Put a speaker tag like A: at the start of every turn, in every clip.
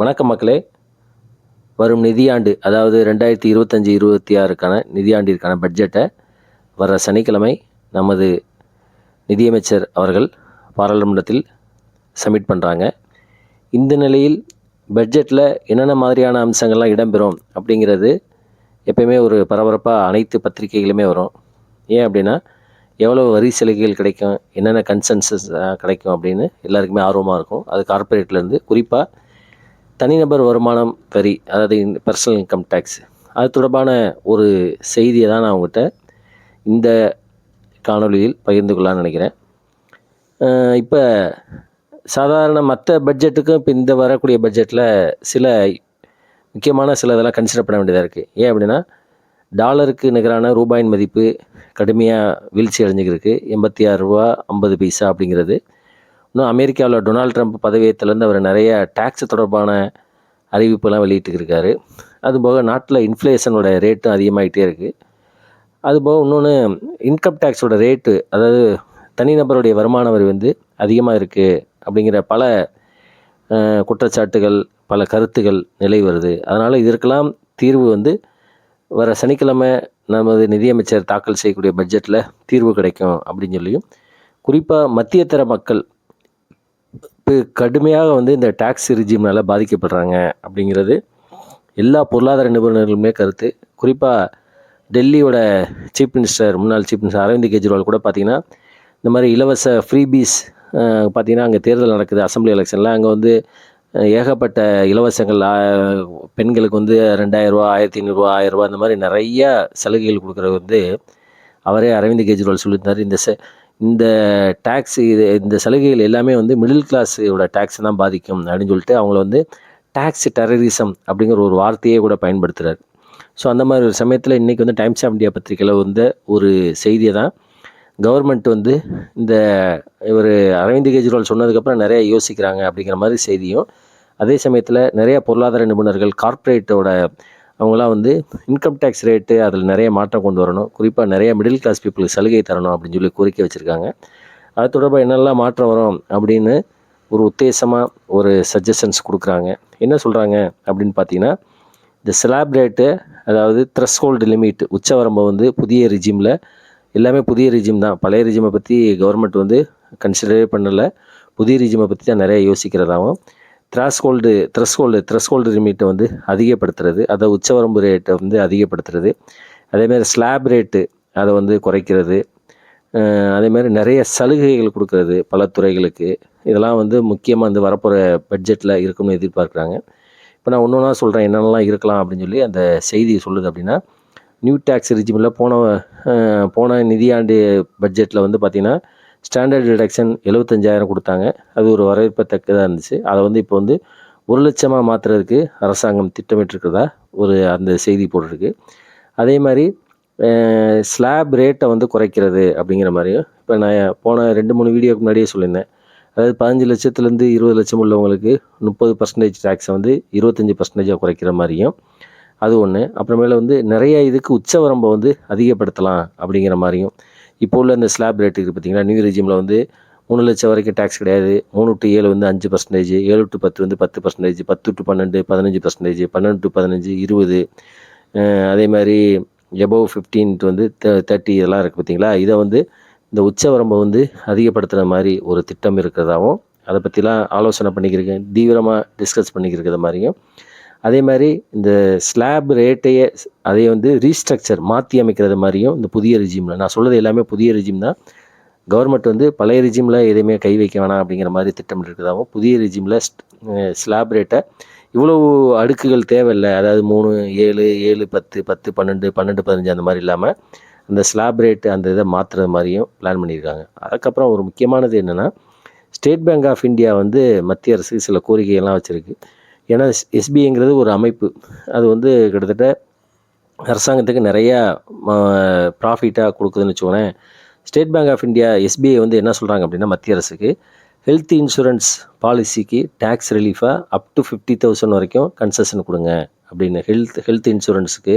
A: வணக்கம் மக்களே. வரும் நிதியாண்டு அதாவது ரெண்டாயிரத்தி இருபத்தஞ்சி இருபத்தி ஆறுக்கான நிதியாண்டிற்கான பட்ஜெட்டை வர சனிக்கிழமை நமது நிதியமைச்சர் அவர்கள் பாராளுமன்றத்தில் சப்மிட் பண்ணுறாங்க இந்த நிலையில் பட்ஜெட்டில் என்னென்ன மாதிரியான அம்சங்கள்லாம் இடம்பெறும் அப்படிங்கிறது எப்பயுமே ஒரு பரபரப்பாக அனைத்து பத்திரிகைகளுமே வரும். ஏன் அப்படின்னா எவ்வளோ வரி சலுகைகள் கிடைக்கும் என்னென்ன கன்சென்சஸ் கிடைக்கும் அப்படின்னு எல்லாருக்குமே ஆர்வமாக இருக்கும். அது கார்ப்பரேட்லேருந்து குறிப்பாக தனிநபர் வருமானம் வரி அதாவது பர்சனல் இன்கம் டேக்ஸ் அது தொடர்பான ஒரு செய்தியை தான் நான் உங்கள்கிட்ட இந்த காணொலியில் பகிர்ந்து கொள்ளலாம்னு நினைக்கிறேன். இப்போ சாதாரண மற்ற பட்ஜெட்டுக்கும் இப்போ இந்த வரக்கூடிய பட்ஜெட்டில் சில முக்கியமான சில இதெல்லாம் கன்சிடர் பண்ண வேண்டியதாக இருக்குது ஏன் அப்படின்னா டாலருக்கு நிகரான ரூபாயின் மதிப்பு கடுமையாக வீழ்ச்சி அடைஞ்சிருக்கு. எண்பத்தி ஆறு ரூபா ஐம்பது பைசா அப்படிங்கிறது. இன்னும் அமெரிக்காவில் டொனால்ட் ட்ரம்ப் பதவியேற்றுலேருந்து அவர் நிறைய டேக்ஸ் தொடர்பான அறிவிப்புலாம் வெளியிட்டுருக்காரு. அதுபோக நாட்டில் இன்ஃப்ளேஷனோட ரேட்டும் அதிகமாகிட்டே இருக்குது அதுபோக இன்னொன்று இன்கம் டேக்ஸோட ரேட்டு அதாவது தனிநபருடைய வருமான வரி வந்து அதிகமாக இருக்குது அப்படிங்கிற பல குற்றச்சாட்டுகள் பல கருத்துகள் நிலை வருது. அதனால் இதற்கெல்லாம் தீர்வு வந்து வர சனிக்கிழமை நமது நிதியமைச்சர் தாக்கல் செய்யக்கூடிய பட்ஜெட்டில் தீர்வு கிடைக்கும் அப்படின்னு சொல்லியும் குறிப்பாக மத்தியதர மக்கள் கடுமையாக வந்து இந்த டேக்ஸ் ரிஜிம்னால பாதிக்கப்படுறாங்க அப்படிங்கிறது எல்லா பொருளாதார நிபுணர்களுமே கருத்து. குறிப்பாக டெல்லியோட சீஃப் மினிஸ்டர் முன்னாள் சீஃப் மினிஸ்டர் அரவிந்த் கெஜ்ரிவால் கூட பார்த்தீங்கன்னா இந்த மாதிரி இலவச ஃப்ரீபீஸ் பார்த்தீங்கன்னா அங்கே தேர்தல் நடக்குது அசம்பிளி எலெக்ஷனில் அங்கே வந்து ஏகப்பட்ட இலவசங்கள் பெண்களுக்கு வந்து ரெண்டாயிரரூவா ஆயிரத்தி ஐநூறுரூவா ஆயிரரூவா இந்த மாதிரி நிறைய சலுகைகள் கொடுக்குறது வந்து அவரே அரவிந்த் கெஜ்ரிவால் சொல்லியிருந்தார். இந்த இந்த டேக்ஸ் இது இந்த சலுகைகள் எல்லாமே வந்து மிடில் கிளாஸோட டேக்ஸ் தான் பாதிக்கும் அப்படின்னு சொல்லிட்டு அவங்கள வந்து டேக்ஸ் டெரரிசம் அப்படிங்கிற ஒரு வார்த்தையே கூட பயன்படுத்துகிறார் ஸோ அந்த மாதிரி ஒரு சமயத்தில் இன்றைக்கி வந்து டைம்ஸ் ஆஃப் இந்தியா பத்திரிக்கையில் வந்த ஒரு செய்தியை தான் கவர்மெண்ட் வந்து இந்த இவர் அரவிந்த் கெஜ்ரிவால் சொன்னதுக்கப்புறம் நிறைய யோசிக்கிறாங்க அப்படிங்கிற மாதிரி செய்தியும் அதே சமயத்தில் நிறைய பொருளாதார நிபுணர்கள் கார்ப்பரேட்டோட அவங்களாம் வந்து இன்கம் டேக்ஸ் ரேட்டு அதில் நிறைய மாற்றம் கொண்டு வரணும். குறிப்பாக நிறைய மிடில் கிளாஸ் பீப்புளுக்கு சலுகை தரணும் அப்படின்னு சொல்லி கோரிக்கை வச்சுருக்காங்க. அது தொடர்பாக என்னெல்லாம் மாற்றம் வரும் அப்படின்னு ஒரு உத்தேசமாக ஒரு சஜஷன்ஸ் கொடுக்குறாங்க. என்ன சொல்கிறாங்க அப்படின்னு பார்த்தீங்கன்னா இந்த ஸ்லாப் ரேட்டு அதாவது த்ரெஸ்ஹோல்டு லிமிட் உச்சவரம்பை வந்து புதிய ரிஜிமில் எல்லாமே புதிய ரிஜிம் தான். பழைய ரிஜிமை பற்றி கவர்மெண்ட் வந்து கன்சிடரே பண்ணலை. புதிய ரிஜிமை பற்றி தான் நிறைய யோசிக்கிறதாகவும் த்ராஸ்கோல்டு த்ரெஸ்கோல்டு த்ரெஸ்கோல்டு லிமிட்டை வந்து அதிகப்படுத்துறது அதை உச்சவரம்பு ரேட்டை வந்து அதிகப்படுத்துறது அதேமாதிரி ஸ்லாப் ரேட்டு அதை வந்து குறைக்கிறது அதேமாதிரி அதே மாதிரி நிறைய சலுகைகள் கொடுக்கறது பல துறைகளுக்கு. இதெல்லாம் வந்து முக்கியமாக வந்து வரப்போகிற பட்ஜெட்டில் இருக்கும்னு எதிர்பார்க்குறாங்க. இப்போ நான் ஒன்று ஒன்றா சொல்கிறேன் என்னென்னலாம் இருக்கலாம் அப்படின்னு சொல்லி அந்த செய்தி சொல்லுது அப்படின்னா நியூ டேக்ஸ் ரிஜிமில் போன போன நிதியாண்டு பட்ஜெட்டில் வந்து பார்த்திங்கன்னா ஸ்டாண்டர்ட் டிடக்ஷன் எழுபத்தஞ்சாயிரம் கொடுத்தாங்க. அது ஒரு வரவேற்பத்தக்கதாக இருந்துச்சு. அதை வந்து இப்போ வந்து ஒரு லட்சமாக மாற்றுறதுக்கு அரசாங்கம் திட்டமிட்டிருக்கிறதா ஒரு அந்த செய்தி போட்டிருக்கு. அதே மாதிரி ஸ்லாப் ரேட்டை வந்து குறைக்கிறது அப்படிங்கிற மாதிரியும் இப்போ நான் போன ரெண்டு மூணு வீடியோக்கு முன்னாடியே சொல்லியிருந்தேன். அதாவது பதினஞ்சு லட்சத்துலேருந்து இருபது லட்சம் உள்ளவங்களுக்கு முப்பது பர்சன்டேஜ் டேக்ஸை வந்து இருபத்தஞ்சி பர்சன்டேஜாக குறைக்கிற மாதிரியும் அது ஒன்று அப்புறமேல வந்து நிறைய இதுக்கு உச்சவரம்பை வந்து அதிகப்படுத்தலாம் அப்படிங்கிற மாதிரியும் இப்போ உள்ள இந்த ஸ்லாப் ரேட் இருக்குது பார்த்தீங்களா நியூ ரெஜிமில் வந்து மூணு லட்சம் வரைக்கும் டேக்ஸ் கிடையாது. மூணு டு ஏழு வந்து அஞ்சு பர்சன்டேஜ் ஏழு டு பத்து வந்து பத்து பர்சன்டேஜ் பத்து டு பன்னெண்டு பதினஞ்சு பர்சன்டேஜ் பன்னெண்டு டு பதினஞ்சு இருபது அதே மாதிரி எபோவ் ஃபிஃப்டீன் வந்து தேர்ட்டி இதெல்லாம் இருக்குது பார்த்தீங்களா இதை வந்து இந்த உச்சவரம்பை வந்து அதிகப்படுத்துகிற மாதிரி ஒரு திட்டம் இருக்கிறதாவும் அதை பற்றிலாம் ஆலோசனை பண்ணிக்கிறேன் தீவிரமாக டிஸ்கஸ் பண்ணிக்கிருக்கிற மாதிரியும் அதே மாதிரி இந்த ஸ்லாப் ரேட்டையே அதை வந்து ரீஸ்ட்ரக்சர் மாற்றி அமைக்கிறது மாதிரியும் இந்த புதிய ரிஜிமில் நான் சொல்கிறது எல்லாமே புதிய ரிஜிம் தான். கவர்மெண்ட் வந்து பழைய ரிஜிமில் எதையுமே கை வைக்க வேணாம் அப்படிங்கிற மாதிரி திட்டம் இருக்கிறதாகவும் புதிய ரிஜிமில் ஸ்லாப் ரேட்டை இவ்வளவு அடுக்குகள் தேவையில்லை. அதாவது மூணு ஏழு ஏழு பத்து பத்து பன்னெண்டு பன்னெண்டு பதினஞ்சு அந்த மாதிரி இல்லாமல் அந்த ஸ்லாப் ரேட்டு அந்த இதை மாற்றுறது மாதிரியும் பிளான் பண்ணியிருக்காங்க. அதுக்கப்புறம் ஒரு முக்கியமானது என்னென்னா ஸ்டேட் பேங்க் ஆஃப் இந்தியா வந்து மத்திய அரசு சில கோரிக்கைகள்லாம் வச்சுருக்கு. ஏன்னா எஸ்பிஐங்கிறது ஒரு அமைப்பு. அது வந்து கிட்டத்தட்ட அரசாங்கத்துக்கு நிறையா ப்ராஃபிட்டாக கொடுக்குதுன்னு வச்சுக்கோங்களேன். State Bank of India SBI வந்து என்ன சொல்கிறாங்க அப்படின்னா மத்திய அரசுக்கு ஹெல்த் இன்சூரன்ஸ் பாலிசிக்கு டேக்ஸ் ரிலீஃபாக அப் டு ஃபிஃப்டி தௌசண்ட் வரைக்கும் கன்செஷன் கொடுங்க. அப்படின்னு ஹெல்த் ஹெல்த் இன்சூரன்ஸுக்கு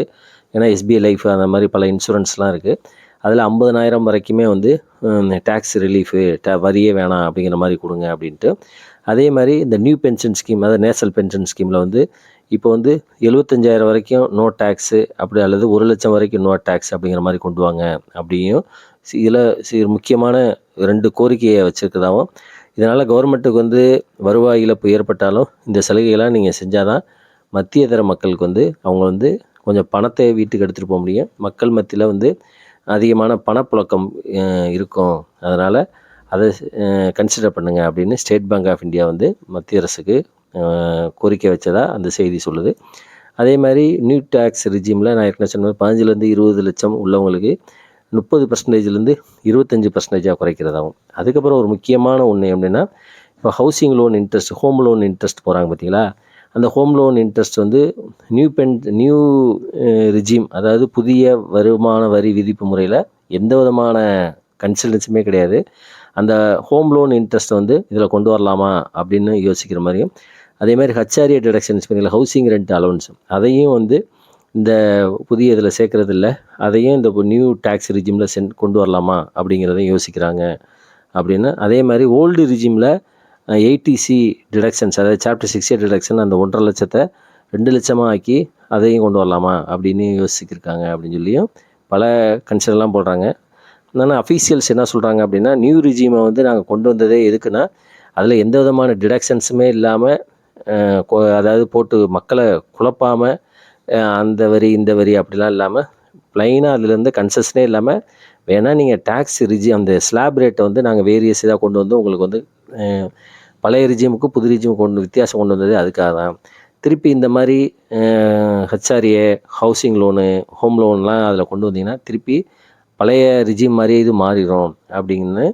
A: ஏன்னா எஸ்பிஐ லைஃப் அந்த மாதிரி பல இன்சூரன்ஸ்லாம் இருக்குது அதில் ஐம்பதனாயிரம் வரைக்குமே வந்து டேக்ஸ் ரிலீஃபு ட வரியே வேணாம் அப்படிங்கிற மாதிரி கொடுங்க அப்படின்ட்டு. அதே மாதிரி இந்த நியூ பென்ஷன் ஸ்கீம் அதாவது நேஷனல் பென்ஷன் ஸ்கீமில் வந்து இப்போ வந்து எழுபத்தஞ்சாயிரம் வரைக்கும் நோ டேக்ஸு அப்படி அல்லது ஒரு லட்சம் வரைக்கும் நோ டேக்ஸ் அப்படிங்கிற மாதிரி கொண்டு வாங்க அப்படியும் இதில் சில முக்கியமான ரெண்டு கோரிக்கையை வச்சுருக்கதாகவும் இதனால் கவர்மெண்ட்டுக்கு வந்து வருவாய் இழப்பு ஏற்பட்டாலும் இந்த சலுகைகளாக நீங்கள் செஞ்சால் தான் மத்திய தர மக்களுக்கு வந்து அவங்க வந்து கொஞ்சம் பணத்தை வீட்டுக்கு எடுத்துகிட்டு போக முடியும். மக்கள் மத்தியில் வந்து அதிகமான பணப்புழக்கம் இருக்கும். அதனால் அதை கன்சிடர் பண்ணுங்கள் அப்படின்னு ஸ்டேட் பேங்க் ஆஃப் இந்தியா வந்து மத்திய அரசுக்கு கோரிக்கை வச்சதாக அந்த செய்தி சொல்லுது. அதே மாதிரி நியூ டேக்ஸ் ரிஜிமில் நான் ஏற்கனவே சொன்ன பதினஞ்சுலேருந்து இருபது லட்சம் உள்ளவங்களுக்கு முப்பது பர்சன்டேஜ்லேருந்து இருபத்தஞ்சி பர்சன்டேஜாக குறைக்கிறதாகும் அதுக்கப்புறம் ஒரு முக்கியமான ஒன்று எப்படின்னா இப்போ housing loan interest home loan interest போகிறாங்க பார்த்தீங்களா அந்த ஹோம் லோன் இன்ட்ரெஸ்ட் வந்து நியூ பென் நியூ ரிஜிம் அதாவது புதிய வருமான வரி விதிப்பு முறையில் எந்த விதமான கன்சல்டன்ஸுமே கிடையாது. அந்த ஹோம் லோன் இன்ட்ரெஸ்ட் வந்து இதில் கொண்டு வரலாமா அப்படின்னு யோசிக்கிற மாதிரியும் அதே மாதிரி ஹச்ஆர்ஏ டிடக்ஷன்ஸ் பண்ணல ஹவுசிங் ரெண்ட் அலவன்ஸ் அதையும் வந்து இந்த புதிய இதில் சேர்க்குறது இல்லை அதையும் இந்த நியூ டேக்ஸ் ரிஜிமில் சென் கொண்டு வரலாமா அப்படிங்கிறதையும் யோசிக்கிறாங்க அப்படின்னு. அதே மாதிரி ஓல்டு ரிஜிமில் எயிட்டிசி டிடக்ஷன்ஸ் அதாவது சாப்டர் சிக்ஸ்டி டிடக்ஷன் அந்த ஒன்றரை லட்சத்தை ரெண்டு லட்சமாக ஆக்கி அதையும் கொண்டு வரலாமா அப்படின்னு யோசிச்சுருக்காங்க அப்படின்னு சொல்லியும் பல கன்சிடர்லாம் போடுறாங்க. ஆனால் அஃபீஷியல்ஸ் என்ன சொல்கிறாங்க அப்படின்னா நியூ ரிஜிமை வந்து நாங்கள் கொண்டு வந்ததே எதுக்குன்னா அதில் எந்த விதமான டிடக்ஷன்ஸுமே இல்லாமல் அதாவது போட்டு மக்களை குழப்பாமல் அந்த வரி இந்த வரி அப்படிலாம் இல்லாமல் ப்ளைனாக அதுலேருந்து கன்செஷனே இல்லாமல் வேணால் நீங்கள் டேக்ஸ் ரிஜி அந்த ஸ்லாப் ரேட்டை வந்து நாங்கள் வேரியஸ் இதாக கொண்டு வந்து உங்களுக்கு வந்து பழைய ரிஜியமுக்கும் புது ரிஜியமுக்கு கொண்டு வித்தியாசம் கொண்டு வந்தது அதுக்காக தான். திருப்பி இந்த மாதிரி ஹெச்ஆர்ஏ ஹவுசிங் லோனு ஹோம் லோன்லாம் அதில் கொண்டு வந்தீங்கன்னா திருப்பி பழைய ரிஜிம் மாதிரியே இது மாறிடும் அப்படின்னு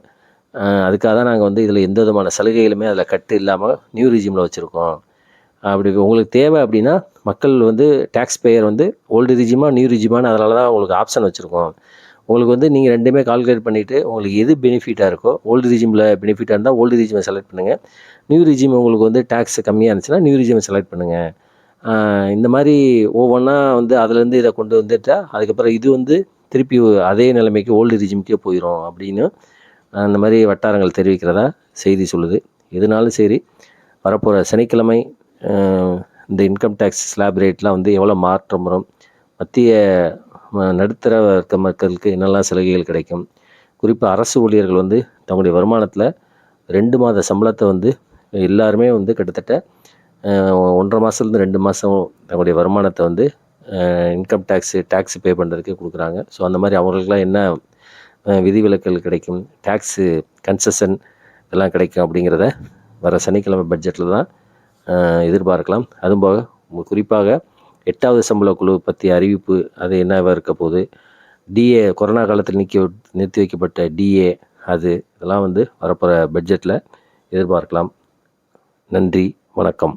A: அதுக்காக தான் நாங்கள் வந்து இதில் எந்த விதமான சலுகைகளுமே அதில் கட்டு இல்லாமல் நியூ ரிஜிமில் வச்சுருக்கோம். அப்படி உங்களுக்கு தேவை அப்படின்னா மக்கள் வந்து டேக்ஸ் பேயர் வந்து ஓல்டு ரிஜிமா நியூ ரிஜிமான்னு அதனால தான் உங்களுக்கு ஆப்ஷன் வச்சுருக்கோம். உங்களுக்கு வந்து நீங்கள் ரெண்டுமே கால்குலேட் பண்ணிவிட்டு உங்களுக்கு எது பெனிஃபிட்டாக இருக்கோ ஓல்டு ரிஜிமில் பெனிஃபிட்டாக இருந்தால் ஓல்டு ரிஜிமை செலக்ட் பண்ணுங்கள் நியூ ரிஜிம் உங்களுக்கு வந்து டேக்ஸ் கம்மியாக இருந்துச்சுன்னா நியூ ரிஜிமை செலக்ட் பண்ணுங்கள் இந்த மாதிரி ஒவ்வொன்றா வந்து அதுலேருந்து இதை கொண்டு வந்துட்டால் அதுக்கப்புறம் இது வந்து திருப்பி அதே நிலைமைக்கு ஓல்டு ரிஜிமுக்கே போயிடும் அப்படின்னு அந்த மாதிரி வட்டாரங்கள் தெரிவிக்கிறதா செய்தி சொல்லுது. எதுனாலும் சரி வரப்போகிற சனிக்கிழமை இந்த இன்கம் டேக்ஸ் ஸ்லாப் ரேட்லாம் வந்து எவ்வளோ மாற்றம் வரும் மத்திய நடுத்தர வர்க்க மக்களுக்கு என்னெல்லாம் சலுகைகள் கிடைக்கும்? குறிப்பாக அரசு ஊழியர்கள் வந்து தங்களுடைய வருமானத்தில் ரெண்டு மாத சம்பளத்தை வந்து எல்லாருமே வந்து கிட்டத்தட்ட ஒன்றரை மாதத்துலேருந்து ரெண்டு மாதம் தங்களுடைய வருமானத்தை வந்து இன்கம் டேக்ஸு டேக்ஸ் பே பண்ணுறதுக்கு கொடுக்குறாங்க. ஸோ அந்த மாதிரி அவங்களுக்குலாம் என்ன ஆஹ் விதிவிலக்குகள் கிடைக்கும்? டேக்ஸு கன்செஷன் இதெல்லாம் கிடைக்கும் அப்படிங்கிறத வர சனிக்கிழமை பட்ஜெட்டில் தான் எதிர்பார்க்கலாம். அதுவும் போக குறிப்பாக எட்டாவது சம்பள குழு பற்றிய அறிவிப்பு அது என்னவாக இருக்க போகுது? டிஏ கொரோனா காலத்தில் நிற்க நிறுத்தி வைக்கப்பட்ட டிஏ அது இதெல்லாம் வந்து வரப்போகிற பட்ஜெட்டில் எதிர்பார்க்கலாம். நன்றி வணக்கம்.